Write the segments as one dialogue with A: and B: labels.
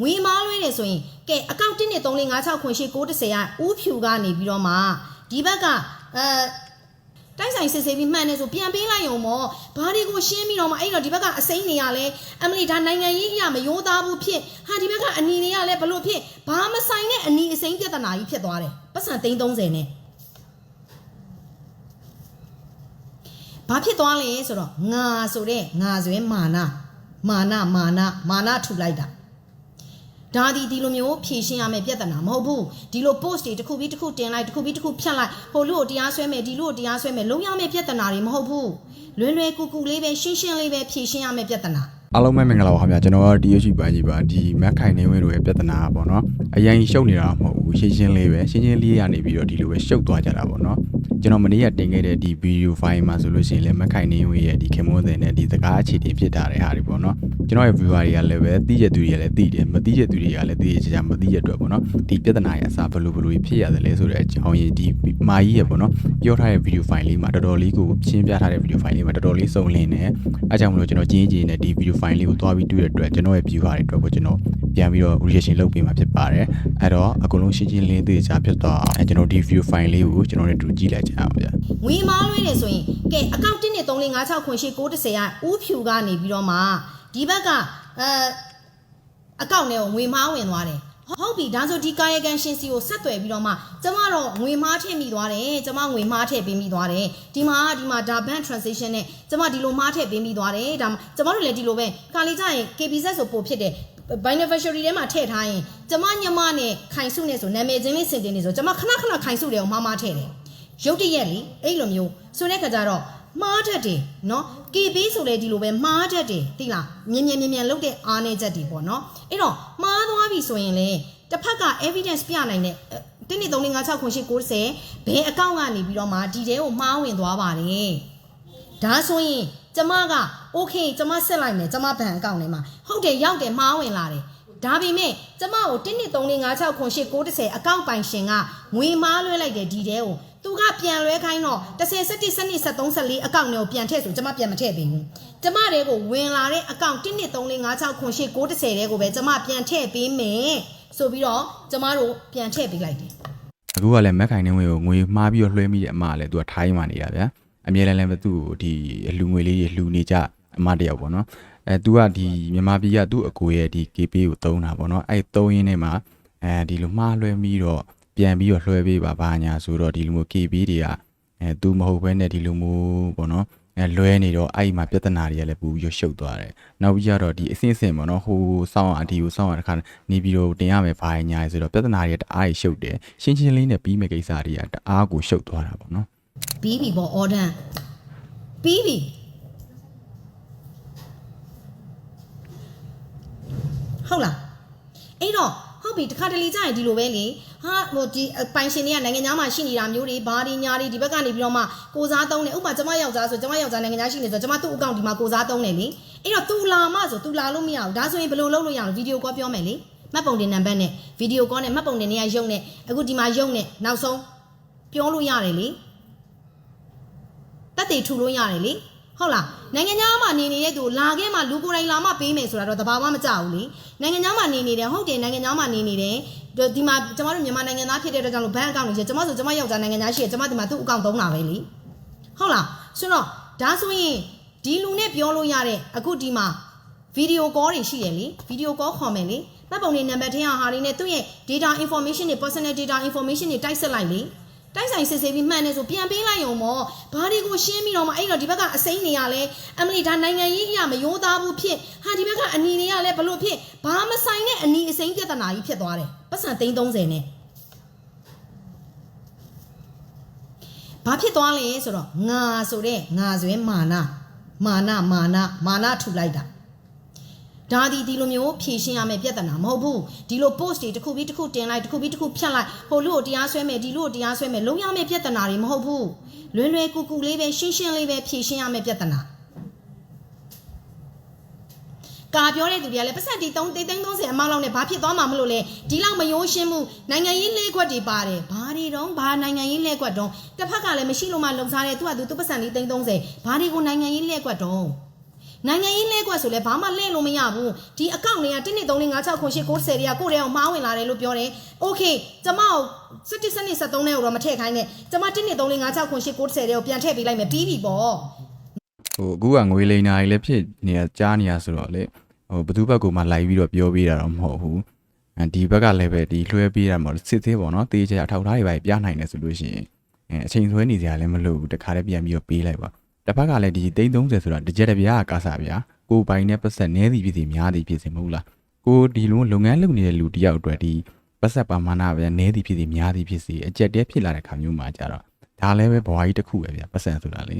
A: ငွေမားလွှဲတယ်ဆိုရင်ကဲအကောင့်1နဲ့3 4 5 6ခွန်ရှိ9 10ကဥဖြူကနေပြီးတော့မှဒီဘက်ကအဲတိုက်ဆိုင်စစ်ဆေးပြီးမှန်တယ်ဆိုပြန်ပေးလိုက်ရုံပေါ့ဘာတွေကိုရှင်းပြီးတော့မှအဲ့တော့ဒီဘက်ကအစိမ့်နေရလဲအမလီဒါနိုင်ငံရေးအရာမရိုးသားဘူးဖြစ်ဟာဒီဘက်ကအနီတွေကလည်းဘလို့ဖြစ်ဘာမဆိုင်တဲ့အနီအစိမ့်ပြဿနာကြီးဖြစ်သွားတယ်ပတ်စံ330နဲ့ဘာဖြစ်သွားလဲဆိုတော့ငါဆိုတဲ့ငါဆွဲမာနာမာနာမာနာမာနာထူလိုက်တာ ဒါဒီဒီလိုမျိုးဖြည့်ရှင်းရမယ့်ပြဿနာမဟုတ်ဘူးဒီလို post တွေတစ်ခုပြီးတစ်ခုတင်လိုက်တစ်ခုပြီးတစ်ခုဖြတ်လိုက်ဟိုလူကိုတရားဆွဲမယ်ဒီလူကိုတရားဆွဲမယ်လုံးရမယ့်ပြဿနာတွေမဟုတ်ဘူးလွယ်လွယ်ကူကူလေးပဲရှင်းရှင်းလေးပဲဖြည့်ရှင်းရမယ့်ပြဿနာ
B: အားလုံးပဲမင်္ဂလာပါခင်ဗျာကျွန်တော်က DH ပါကြီးပါဒီ Mac ခိုင်နေဝင်တို့ရဲ့ပြဿနာပေါ့နော်အရင်ရှုပ်နေတာမဟုတ်ဘူးရှင်းရှင်းလေးပဲရှင်းရှင်းလေးရနေပြီးတော့ဒီလိုပဲရှုပ်သွားကြတာပေါ့နော်ကျွန်တော်မနေ့ကတင်ခဲ့တဲ့ဒီ video file မှာဆိုလို့ရှိရင်လည်း Mac ခိုင်နေဝင်ရဲ့ဒီခင်မွန်းတဲ့နဲ့ဒီစကားအခြေတင်ဖြစ်တာတဲ့ဟာတွေပေါ့နော်ကျွန်တော်ရဲ့ viewer တွေကလည်းပဲသိတဲ့သူတွေကလည်းသိတယ်မသိတဲ့သူတွေကလည်းသိကြကြမသိတဲ့အတွက်ပေါ့နော်ဒီပြဿနာရဲ့အစားဘယ်လိုဘယ်လိုဖြစ်ရတယ်လဲဆိုတဲ့အကြောင်းရင်းဒီမာကြီးရဲ့ပေါ့နော်ပြောထားတဲ့ video file လေးမှာတော်တော်လေးကိုရှင်းပြထားတဲ့ video file လေးမှာတော်တော်လေးစုံလင်နေအဲကြောင့်မလို့ကျွန်တော်ကြီးကြီးနဲ့ဒီ video file လေးကိုတွားပြီးတွေ့တဲ့အတွက်ကျွန်တော်ရဲ့ viewer တွေအတွက်ကိုကျွန်တော် ပြန်ပြီးတော့ reaction လုပ်ပေးမှာဖြစ်ပါတယ်အဲ့တော့အကုန်လုံးရှင်းရှင်းလင်းလင်းသိကြဖြစ်တော့အဲကျွန်တော်ဒီ video file လေးကိုကျွန်တော်တို့တူကြည့်လိုက်ကြအောင်ဗျာ
A: ငွေမားလွှဲတယ်ဆိုရင်ကဲအကောင့်1နဲ့3 4 5 6ခွန်ရှိ9 10ကဥဖြူကနေပြီးတော့မှဒီဘက်ကအဲအကောင့်နဲ့ကိုငွေမားဝင်သွားတယ်ဟုတ်ပြီဒါဆိုဒီကာယကံရှင်စီကိုဆက်သွယ်ပြီးတော့မှကျမတော့ငွေမားထည့်မိသွားတယ်ကျမငွေမားထည့်ပေးမိသွားတယ်ဒီမှာဒီမှာဒါ bank transaction နဲ့ကျမဒီလိုမားထည့်ပေးမိသွားတယ်ဒါကျမတို့လည်းဒီလိုပဲခါလေးကြရင် KBZ ဆိုပို့ဖြစ်တယ် beneficiary ထဲမှာထည့်ထားရင်ကျမညမနဲ့ခိုင်စုနဲ့ဆိုနာမည်ချင်းလေးစင်တင်နေဆိုကျမခဏခဏခိုင်စုတယ်ကိုမှားမှားထည့်တယ်ရုတ်တရက်လေအဲ့လိုမျိုးဆိုတဲ့ခါကျတော့မှားတတ်တယ်နော် KB ဆိုလေဒီလိုပဲမှားတတ်တယ်သိလားမြင်မြင်မြင်မြင်လုပ်တဲ့အားနေချက်တွေပေါ့နော်အဲ့တော့မှားသွားပြီဆိုရင်လေတစ်ဖက်က evidence ပြနိုင်တဲ့တင်းနေ3 5 6 9 10ဘယ်အကောင့်ကနေပြီးတော့မှဒီတဲကိုမှားဝင်သွားပါတယ်ဒါဆိုရင် ကျမက okay ကျမဆက်လိုက်မယ်ကျမဘဏ်အကောင့်ထဲမှာဟုတ်တယ်ရောက်တယ်မှားဝင်လာတယ်ဒါပေမဲ့ကျမကို1 2 3 4 5 6 9 10 10အကောင့်ပိုင်ရှင်ကငွေမားလွှဲလိုက်တယ်ဒီတဲကိုသူကပြန်လွှဲခိုင်းတော့10 17 12 13 14အကောင့်တွေကိုပြန်ထည့်ဆိုကျမပြန်မထည့်ပေးဘူးကျမတွေကိုဝင်လာတဲ့အကောင့်1 2 3 4 5 6 9 10 10တွေကိုပဲကျမပြန်ထည့်ပေးမယ်ဆိုပြီးတော့ကျမတို့ပြန်ထည့်ပေးလိုက်တယ်
B: အခုကလည်းမက်ခိုင်နေဝင်ကိုငွေမှားပြီးတော့လွှဲမိတဲ့အမကလည်းသူကထိုင်းမှနေတာဗျာ အမြဲတမ်းလည်းပဲသူ့ကိုဒီအလူငွေလေးတွေလှူနေကြအမတယောက်ပေါ့နော်အဲသူကဒီမြန်မာပြည်ကသူ့အကိုရဲ့ဒီ KP ကိုသုံးတာပေါ့နော်အဲသုံးရင်းနဲ့မှာအဲဒီလိုမှားလွှဲပြီးတော့ပြန်ပြီးတော့လွှဲပေးပါဘာညာဆိုတော့ဒီလိုမျိုး KB တွေကအဲသူမဟုတ်ဘဲနဲ့ဒီလိုမျိုးပေါ့နော်အဲလွဲနေတော့အဲ့ဒီမှာပြဿနာတွေကလည်းပူပြီးရရှုပ်သွားတယ်။နောက်ပြီးကြတော့ဒီအစင်းစင်ပေါ့နော်ဟိုစောင်းအဒီကိုစောင်းရတခါနေပြီးတော့တင်ရမယ်ဘာညာဆိုတော့ပြဿနာတွေတအားကြီးရှုပ်တယ်။ရှင်းရှင်းလေးနဲ့ပြီးမဲ့ကိစ္စတွေကတအားကိုရှုပ်သွားတာပေါ့နော်
A: ပြီးပြီပေါ့အော်ဒန်ပြီးပြီဟုတ်လားအဲ့တော့ဟုတ်ပြီတခါတလေကြာရင်ဒီလိုပဲလေဟာဟိုဒီပိုင်ရှင်တွေကနိုင်ငံသားမှာရှိနေတာမျိုးတွေဘာတွေညာတွေဒီဘက်ကနေပြီးတော့မှကိုစားသုံးတယ်ဥပမာကျမယောက်ျားဆိုကျမယောက်ျားနိုင်ငံသားရှိနေဆိုကျမသူ့အကောင့်ဒီမှာကိုစားသုံးတယ်လေအဲ့တော့ तू လာမှဆို तू လာလို့မရဘူးဒါဆိုရင်ဘယ်လိုလုပ်လို့ရအောင်ဗီဒီယိုကောပြောမယ်လေမှတ်ပုံတင်နံပါတ်နဲ့ဗီဒီယိုကောနဲ့မှတ်ပုံတင်နေရရုံနဲ့အခုဒီမှာရုံနဲ့နောက်ဆုံးပြောလို့ရတယ်လေ တက်တေထူလို့ရတယ်လေဟုတ်လားနိုင်ငံသားမှာနေနေတဲ့သူလာခဲ့မှလူကိုယ်တိုင်လာမှပေးမယ်ဆိုတာတော့တဘာမှမကြဘူးလေနိုင်ငံသားမှာနေနေတယ်ဟုတ်တယ်နိုင်ငံသားမှာနေနေတယ်ဒီမှာကျမတို့မြန်မာနိုင်ငံသားဖြစ်တဲ့အတွက်ကြောင့်လို့ဘဏ်အကောင့်တွေရှိကျမဆိုကျမယောက်ျားနိုင်ငံသားရှိတယ်ကျမဒီမှာသူ့အကောင့်သုံးတာပဲလေဟုတ်လားဆိုတော့ဒါဆိုရင်ဒီလူနဲ့ပြောလို့ရတဲ့အခုဒီမှာဗီဒီယိုကောတွေရှိရလေဗီဒီယိုကောခေါ်မယ်လေမှတ်ပုံတွေနံပါတ်ထင်းဟာတွေနဲ့သူ့ရဲ့ data information တွေ personal data information တွေတိုက်ဆက်လိုက်လေ တိုက်ဆိုင်စစ်ဆေးပြီးမှန်တယ်ဆိုပြန်ပေးလိုက်ရုံပေါ့ဘာတွေကိုရှင်းပြီးတော့မှအဲ့တော့ဒီဘက်ကအစိမ့်နေရလဲအမလီဒါနိုင်ငံရေးအရာမရိုးသားဘူးဖြစ်ဟာဒီဘက်ကအနီတွေကလည်းဘလို့ဖြစ်ဘာမဆိုင်တဲ့အနီအစိမ့်ပြဿနာကြီးဖြစ်သွားတယ်ပတ်စံ330နဲ့ဘာဖြစ်သွားလဲဆိုတော့ငါဆိုတဲ့ငါဆွဲမာနာမာနာမာနာမာနာထူလိုက်တာ ဒါဒီဒီလိုမျိုးဖြည့်ရှင်းရမယ့်ပြဿနာမဟုတ်ဘူးဒီလို post တွေတစ်ခုပြီးတစ်ခုတင်လိုက်တစ်ခုပြီးတစ်ခုဖြတ်လိုက်ဟိုလူကိုတရားစွဲမယ်ဒီလူကိုတရားစွဲမယ်လုံးရမယ့်ပြဿနာတွေမဟုတ်ဘူးလွယ်လွယ်ကူကူလေးပဲရှင်းရှင်းလေးပဲဖြည့်ရှင်းရမယ့်ပြဿနာကာပြောတဲ့သူတွေကလည်းပတ်စံတီ3တိတ်သိန်း30အမောက်လောက်နဲ့ဘာဖြစ်သွားမှာမလို့လဲဒီလောက်မယိုးရှင်းမှုနိုင်ငံရေးလဲခွက်တွေပါတယ်ဘာတွေတော့ဘာနိုင်ငံရေးလဲခွက်တော့တစ်ဖက်ကလည်းမရှိလို့မှလုံစားတဲ့သူကသူသူပတ်စံလေးသိန်း30ဘာတွေကိုနိုင်ငံရေးလဲခွက်တော့ နိုင်ငံရေးလဲကွက်ဆိုလဲဘာမှလဲလို့မရဘူးဒီအကောင့်တွေက1 2 3 4 5 6 9 10တွေကကိုယ့်တွေကမှားဝင်လာတယ်လို့ပြောတယ်โอเคကျမကို17စနစ်73နဲ့တော့မထည့်ခိုင်းနဲ့ကျမ1 2 3 4 5 6 9 10တွေကိုပြန်ထည့်ပေးလိုက်မယ်ပြီးပြီပေါ့
B: ဟိုအခုကငွေလိမ်နာကြီးလည်းဖြစ်နေရကြားနေရဆိုတော့လေဟိုဘသူဘက်ကိုမှလိုက်ပြီးတော့ပြောပေးတာတော့မဟုတ်ဘူးအဲဒီဘက်ကလည်းပဲဒီလွှဲပေးတာမဟုတ်စစ်သေးပေါ့နော်တေးချာအထောက်ထားတွေပဲပြနိုင်တယ်ဆိုလို့ရှိရင်အဲအချိန်ဆွဲနေကြလည်းမလို့ဘူးတခါတည်းပြန်ပြီးတော့ပေးလိုက်ပါ တစ်ဖက်ကလည်းဒီ330ဆိုတာတစ်ကြက်တစ်ပြားကကားစားဗျာကိုပိုင်နဲ့ပတ်သက်နည်းသည်ဖြစ်စီများသည်ဖြစ်စီမဟုတ်လားကိုဒီလိုလုပ်ငန်းလုပ်နေတဲ့လူတစ်ယောက်အတွက်ဒီပတ်သက်ပါမာနပဲနည်းသည်ဖြစ်စီများသည်ဖြစ်စီအကြက်တဲဖြစ်လာတဲ့ခါမျိုးမှာကြတော့ဒါလည်းပဲဘဝကြီးတစ်ခုပဲဗျာပတ်သက်ဆိုတာလေ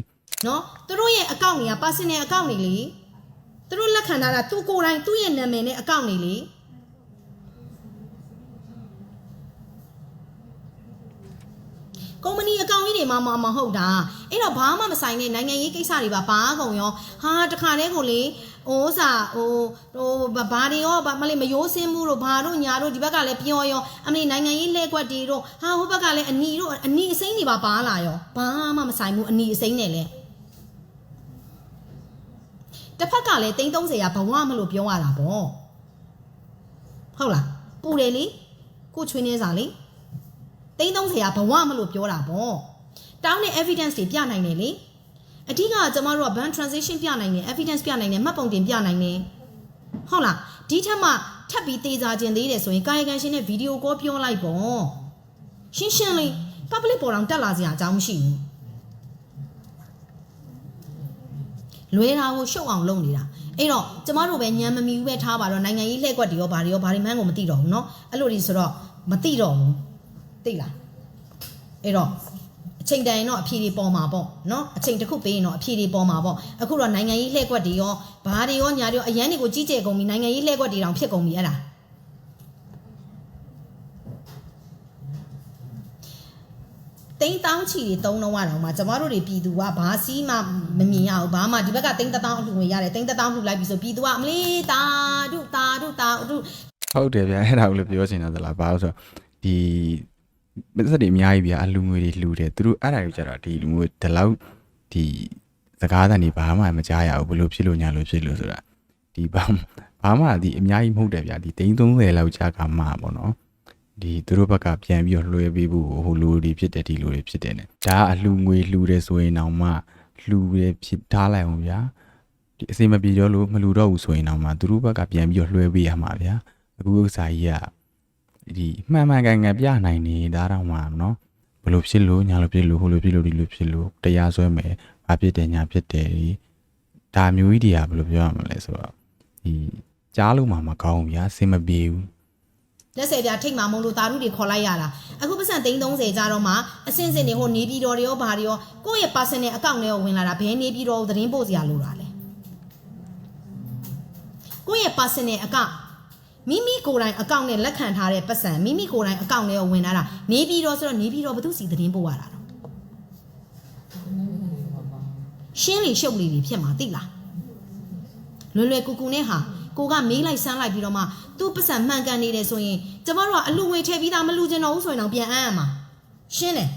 A: နော်သူတို့ရဲ့အကောင့်တွေက personal အကောင့်တွေလေသူတို့လက်ခံထားတာသူကိုယ်တိုင်သူ့ရဲ့နာမည်နဲ့အကောင့်တွေလေ ကုမ္ပဏီအကောင့်ကြီးတွေမှမမဟုတ်တာအဲ့တော့ဘာမှမဆိုင်တဲ့နိုင်ငံရေးကိစ္စတွေပါပါကုန်ရောဟာတခါတည်းကိုလေဟိုဥစားဟိုဟိုဘာတွေရောဘာမလေးမရိုးစင်းမှုတို့ဘာတို့ညာတို့ဒီဘက်ကလည်းပြောရောအမလေးနိုင်ငံရေးလဲကွက်တွေတို့ဟာဟိုဘက်ကလည်းအနီတို့အနီအစိမ့်တွေပါပါလာရောဘာမှမဆိုင်ဘူးအနီအစိမ့်နဲ့လဲတစ်ဖက်ကလည်းတိန်း30ရာဘဝမလို့ပြောရတာပေါ့ဟုတ်လားပူတယ်လေကိုချွေးနေစားလေ တိန်း30ရာဘဝမလို့ပြောတာပေါ့တောင်းတဲ့ evidence တွေပြနိုင်တယ်လေအဓိကကကျမတို့က ban transition ပြနိုင်တယ် evidence ပြနိုင်တယ်မှတ်ပုံတင်ပြနိုင်တယ်ဟုတ်လားဒီထက်မှထပ်ပြီးသေးစားခြင်းသေးတယ်ဆိုရင်ကာယကံရှင်နဲ့ဗီဒီယိုကောပြောလိုက်ပေါ့ရှင်းရှင်းလေး public ပေါ်တော့တက်လာစရာအကြောင်းမရှိဘူး လွဲတာကိုရှုပ်အောင်လုပ်နေတာအဲ့တော့ကျမတို့ပဲညံမမီဘူးပဲထားပါတော့နိုင်ငံရေးလှည့်ကွက်တွေရောဘာတွေရောဘာတွေမှန်းကိုမသိတော့ဘူးเนาะအဲ့လိုဒီဆိုတော့မသိတော့ဘူး သိလားအဲ့တော့အချိန်တိုင်းတော့အဖြေတွေပေါ်မှာပေါ့နော်အချိန်တစ်ခုပေးရင်တော့အဖြေတွေပေါ်မှာပေါ့အခုတော့နိုင်ငံရေးလှည့်ကွက်တွေရောဘာတွေရောညာတွေရောအရန်တွေကိုကြီးကျယ်ကုန်ပြီနိုင်ငံရေးလှည့်ကွက်တွေတောင်ဖြစ်ကုန်ပြီအဲ့ဒါတိန်တောင်းချီတွေတုံးတော့ရတော့မှာကျမတို့တွေပြည်သူကဘာစီးမှမမြင်ရဘူးဘာမှဒီဘက်ကတိန်တောင်းအလှူငွေရတယ်တိန်တောင်းလှူလိုက်ပြီဆိုပြည်သူကအမလေးတာတို့တာတို့တာတို့
B: ဟုတ်တယ်ဗျာအဲ့ဒါကိုလည်းပြောချင်တာသလားဘာလို့ဆိုတော့ဒီ မသက်တွေအများကြီးဗျာအလူငွေတွေလှူတယ်သူတို့အဲ့ဒါတွေကြတော့ဒီလူငွေဒီလောက်ဒီစကားသံတွေဘာမှမကြားရဘူးဘလို့ဖြစ်လို့ညာလို့ဖြစ်လို့ဆိုတာဒီဘာဘာမှဒီအများကြီးမဟုတ်တယ်ဗျာဒီ330လောက်ကြာကမှပေါ့နော်ဒီသူတို့ဘက်ကပြန်ပြီးတော့လွှဲပေးဖို့ဟိုလူတွေဖြစ်တယ်ဒီလူတွေဖြစ်တယ် ਨੇ ဒါကအလူငွေလှူတယ်ဆိုရင်တော့မှလှူရဖြစ်ထားလိုက်အောင်ဗျာဒီအစိမပြေတော့လို့မလှူတော့ဘူးဆိုရင်တော့မှသူတို့ဘက်ကပြန်ပြီးတော့လွှဲပေးရမှာဗျာအခုဥစ္စာကြီးက ဒီမှန်မှန်ကန်ကန်ပြနိုင်နေတာတော့မှာနော်ဘလို့ဖြစ်လို့ညာလို့ဖြစ်လို့ဟိုလိုဖြစ်လို့ဒီလိုဖြစ်လို့တရားစွဲမယ်ဘာဖြစ်တယ်ညာဖြစ်တယ်ဒီဒါမျိုးကြီးတွေကဘလို့ပြောရမလဲဆိုတော့ဒီကြားလို့မှမကောင်းဘူးဗျာစင်မပြေဘူး
A: လက်ဆယ်ပြထိတ်မှမလို့တာရုတွေခေါ်လိုက်ရတာအခုပတ်စံ330ကြတော့မှအစင်စင်တွေဟိုနေပြည်တော်တွေရောဘာတွေရောကိုယ့်ရဲ့ personal account တွေရောဝင်လာတာဘယ်နေပြည်တော်သတင်းပို့စရာလိုတာလဲကိုယ့်ရဲ့ personal account မိမိကိုယ်တိုင် account နဲ့လက်ခံထားတဲ့ပတ်စံမိမိကိုယ်တိုင် account ထဲကိုဝင်လာတာနေပြည်တော်ဆိုတော့နေပြည်တော်ဘယ်သူစီသတင်းပို့ရတာတော့ရှင်းလေရှုပ်လေတွေဖြစ်မှာသိလားလွယ်လွယ်ကူကူနဲ့ဟာကိုကမေးလိုက်ဆန်းလိုက်ပြီးတော့မှသူ့ပတ်စံမှန်ကန်နေတယ်ဆိုရင်ကျမတို့ကအလူငွေထည့်ပြီးသားမလူချင်တော့ဘူးဆိုရင်တော့ပြန်အမ်းရမှာရှင်းတယ်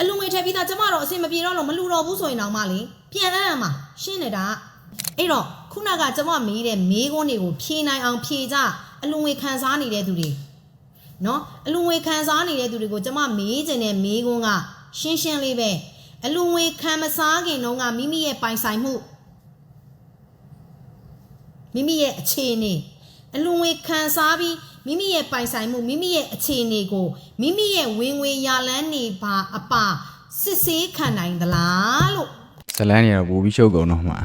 A: အလူငွေထည့်ပြီးသားကျမတို့အဆင်မပြေတော့လို့မလူတော့ဘူးဆိုရင်တော့မှလေပြန်အမ်းရမှာရှင်းတယ်ဒါက အဲ့တော့ခုနကကျမမေးတဲ့မေးခွန်းတွေကိုဖြေနိုင်အောင်ဖြေကြအလူငွေခံစားနေတဲ့သူတွေနော်အလူငွေခံစားနေတဲ့သူတွေကိုကျမမေးခြင်းတဲ့မေးခွန်းကရှင်းရှင်းလေးပဲအလူငွေခံမစားခင်တုန်းကမိမိရဲ့ပိုင်ဆိုင်မှုမိမိရဲ့အခြေအနေအလွန်ဝေခံစားပြီးမိမိရဲ့ပိုင်ဆိုင်မှုမိမိရဲ့အခြေအနေကိုမိမိရဲ့ဝင်ငွေရလန်းနေပါအပါစစ်ဆေးခံနိုင်သလားလို့
B: ဇလန်းနေတော့ဘူပြီးရှုပ်ကုန်တော့မှ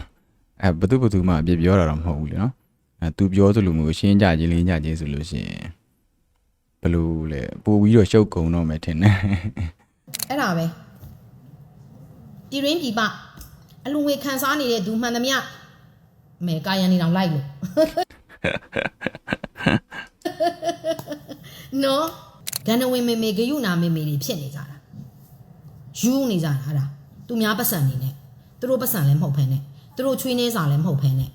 B: အဲဘသူဘသူမှအပြစ်ပြောတာတော့မဟုတ်ဘူးလေနော်အဲသူပြောသလိုမျိုးရှင်းကြခြင်းလင်းကြခြင်းဆိုလို့ရှိရင်ဘယ်လိုလဲပို့ပြီးတော့ရှုပ်ကုန်တော့မယ်ထင်တယ်
A: အဲ့ဒါပဲဒီရင်းပြပအလွန်ဝေခံစားနေတဲ့သူမှန်သမျှမဲကာယံနေတောင်လိုက်လို့နော်ဒန်နဝင်မေမေဂယုနာမေမေတွေဖြစ်နေကြတာယူနေကြတာအဲ့ဒါသူများပတ်စံနေနဲ့သူတို့ပတ်စံလည်းမဟုတ်ဖ ೇನೆ သူတို့ချွေးနေစာလည်းမဟုတ်ဖ ೇನೆ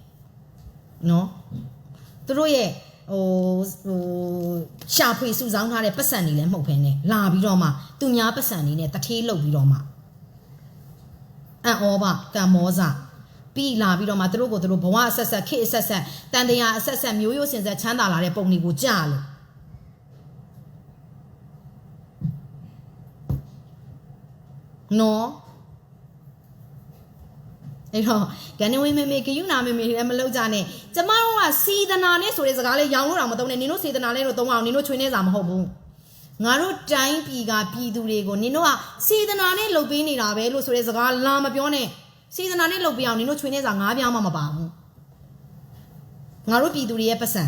A: နော်သူတို့ရဲ့ဟိုဟိုရှာဖွေစုဆောင်းထားတဲ့ပတ်စံတွေလည်းမဟုတ်ဖ ೇನೆ လာပြီးတော့မှသူများပတ်စံနေနဲ့တထေးလုတ်ပြီးတော့မှအံ့ဩပါကံမောစာပြီးလာပြီးတော့မှသူတို့ကိုသူတို့ဘဝအဆက်ဆက်ခေတ်အဆက်ဆက်တန်တရားအဆက်ဆက်မျိုးရိုးစင်ဆက်ချမ်းသာလာတဲ့ပုံတွေကိုကြားလို့နော် အဲ့တော့ကနေဝင်းမေမေဂယုနာမေမေလည်းမလုပ်ကြနဲ့ကျမတို့ကစီဒနာနဲ့ဆိုတဲ့စကားလေးရောင်လို့တော့မသုံးနဲ့နင်တို့စေတနာလေးလို့သုံးအောင်နင်တို့ချွေးနေစာမဟုတ်ဘူးငါတို့တိုင်းပြည်ကပြည်သူတွေကိုနင်တို့ကစေတနာနဲ့လှုပ်ပေးနေတာပဲလို့ဆိုတဲ့စကားလာမပြောနဲ့စေတနာနဲ့လှုပ်ပေးအောင်နင်တို့ချွေးနေစာငါးပြားမှမပါဘူးငါတို့ပြည်သူတွေရဲ့ပတ်စံ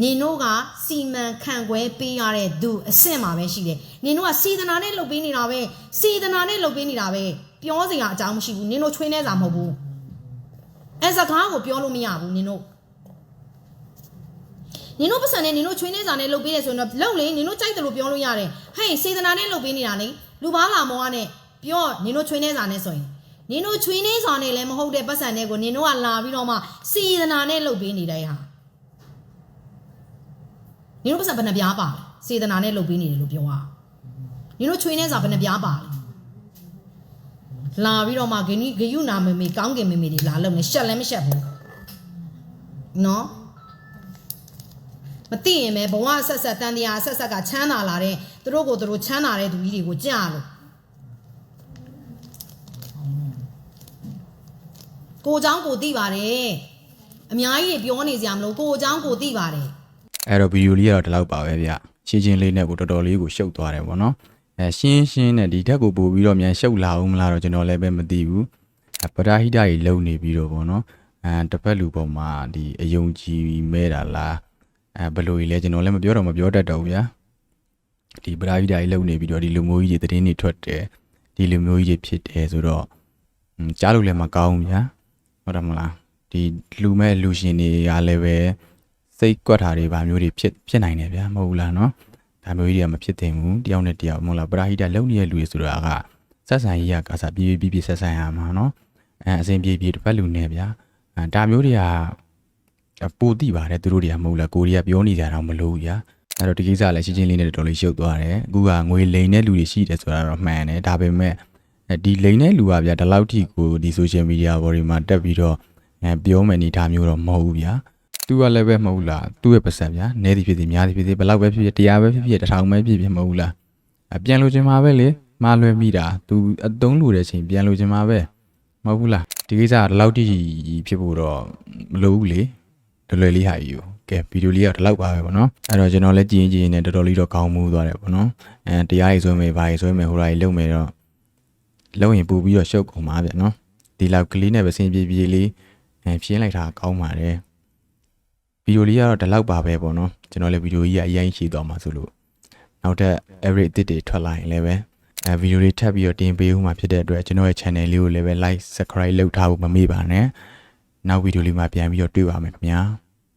A: နင်တို့ကစီမံခန့်ခွဲပေးရတဲ့သူအဆင့်မှာပဲရှိတယ်နင်တို့ကစေတနာနဲ့လှုပ်ပေးနေတာပဲစေတနာနဲ့လှုပ်ပေးနေတာပဲ ပြောစရာအကြောင်းမရှိဘူးနင်တို့ချွေးနေစာမဟုတ်ဘူးအဲစကားကိုပြောလို့မရဘူးနင်တို့နင်တို့ပတ်စံနဲ့နင်တို့ချွေးနေစာနဲ့လှုပ်ပေးတယ်ဆိုရင်တော့လုံလေနင်တို့ကြိုက်တယ်လို့ပြောလို့ရတယ်ဟဲ့စေတနာနဲ့လှုပ်ပေးနေတာလေလူပါလာမောကနဲ့ပြောနင်တို့ချွေးနေစာနဲ့ဆိုရင်နင်တို့ချွေးနေစာနဲ့လည်းမဟုတ်တဲ့ပတ်စံနဲ့ကိုနင်တို့ကလာပြီးတော့မှစေတနာနဲ့လှုပ်ပေးနေတဲ့ဟာနင်တို့ပတ်စံဘယ်နှပြားပါလဲစေတနာနဲ့လှုပ်ပေးနေတယ်လို့ပြောတာနင်တို့ချွေးနေစာဘယ်နှပြားပါလဲ လာပြီးတော့မှဂိနီဂယုနာမေမေကောင်းကင်မေမေတွေလာလုံနေရှက်လည်းမရှက်ဘူးနော် မသိရင်ပဲဘဝဆက်ဆက်တန်တရားဆက်ဆက်ကချမ်းသာလာတဲ့သူတို့ကိုသူတို့ချမ်းသာတဲ့သူကြီးတွေကိုကြားလို့ကိုเจ้าကိုသိပါတယ်အများကြီးပြောနေကြမလို့ကိုเจ้าကိုသိပါတယ်
B: အဲ့တော့ဗီဒီယိုလေးကတော့ဒီလောက်ပါပဲဗျရှင်းရှင်းလေးနဲ့ကိုတော်တော်လေးကိုရှုပ်သွားတယ်ပေါ့နော် အဲရှင်းရှင်းနဲ့ဒီဓာတ်ကိုပို့ပြီးတော့မြန်ရှုပ်လာအောင်မလားတော့ကျွန်တော်လည်းပဲမသိဘူးအဲပရာဟိတကြီးလုံနေပြီးတော့ပေါ့နော်အဲတစ်ဖက်လူပေါ်မှာဒီအယုံကြည်မဲတာလားအဲဘယ်လိုကြီးလဲကျွန်တော်လည်းမပြောတော့မပြောတတ်တော့ဘူးဗျာဒီပရာဟိတကြီးလုံနေပြီးတော့ဒီလူမျိုးကြီးတွေသတင်းတွေထွက်တယ်ဒီလူမျိုးကြီးတွေဖြစ်တယ်ဆိုတော့ဟွန်းကြားလို့လည်းမကောင်းဘူးဗျာဟုတ်တယ်မလားဒီလူမဲ့လူရှင်တွေကလည်းပဲစိတ်ကွက်တာတွေဗာမျိုးတွေဖြစ်ဖြစ်နိုင်တယ်ဗျာမဟုတ်ဘူးလားနော် ဒါမျိုးကြီးတွေကမဖြစ်သင့်ဘူးတယောက်နဲ့တယောက်မဟုတ်လားပရာဟိတလုံနေတဲ့လူတွေဆိုတာကဆက်ဆံရေးကကစားပြေးပြေးပြေးဆက်ဆံရမှာနော်အဲအစဉ်ပြေးပြေးတစ်ဖက်လူနဲ့ဗျာအဲဒါမျိုးတွေကပိုတိပါတယ်သူတို့တွေကမဟုတ်လားကိုရီးယားပြောနေကြတာမလို့ဗျာအဲ့တော့ဒီကိစ္စလည်းရှင်းရှင်းလေးနဲ့တော်တော်လေးရှုပ်သွားတယ်အခုကငွေလိန်တဲ့လူတွေရှိတယ်ဆိုတာတော့မှန်တယ်ဒါပေမဲ့ဒီလိန်တဲ့လူကဗျာဒီလောက်ထိကိုဒီ social media ဘော်ဒီမှာတက်ပြီးတော့အဲပြောမယ်နေဒါမျိုးတော့မဟုတ်ဘူးဗျာ သူကလည်းပဲမဟုတ်လားသူ့ရဲ့ပတ်စံဗျာနဲသည်ဖြစ်သည်များသည်ဖြစ်သည်ဘယ်လောက်ပဲဖြစ်ဖြစ်တရားပဲဖြစ်ဖြစ်တစ်ထောင်ပဲဖြစ်ဖြစ်မဟုတ်လားအပြန်လို့ခြင်းမှာပဲလေမလွယ်မိတာ तू အတုံးလို့တဲ့ချိန်ပြန်လို့ခြင်းမှာပဲမဟုတ်ဘူးလားဒီကိစ္စကဒီလောက်တိဖြစ်ဖို့တော့မလိုဘူးလေဒလွယ်လေးဟာကြီးကိုကဲဗီဒီယိုလေးကဒီလောက်ပါပဲဗောနော်အဲ့တော့ကျွန်တော်လည်းကြည့်ရင်ကြည့်ရင်လည်းတော်တော်လေးတော့ကောင်းမှုသွားတယ်ဗောနော်အဲတရားရေးဆွဲမယ်ဘာရေးဆွဲမယ်ဟိုရာကြီးလုံမယ်တော့လုံရင်ပူပြီးတော့ရှုပ်ကုန်ပါဗျာနော်ဒီလောက်ကလေးနဲ့ပဲစင်ပြေပြေလေးအဲဖြင်းလိုက်တာကောင်းပါတယ်ဗီ ဒီယိုလေးကတော့ဒီလောက်ပါပဲပေါ့နော်ကျွန်တော်လည်းဗီဒီယိုကြီးကအရင်ရှိသွားမှာဆိုလို့နောက်ထပ် every အသစ်တွေထွက်လာရင်လည်းပဲအဲဗီဒီယိုလေးထပ်ပြီးတော့တင်ပေးဦးမှာဖြစ်တဲ့အတွက်ကျွန်တော်ရဲ့ channel လေးကိုလည်းပဲ like subscribe လုပ်ထားဖို့မမေ့ပါနဲ့နောက်ဗီဒီယိုလေးမှာပြန်ပြီးတော့တွေ့ပါမယ်ခင်ဗျာ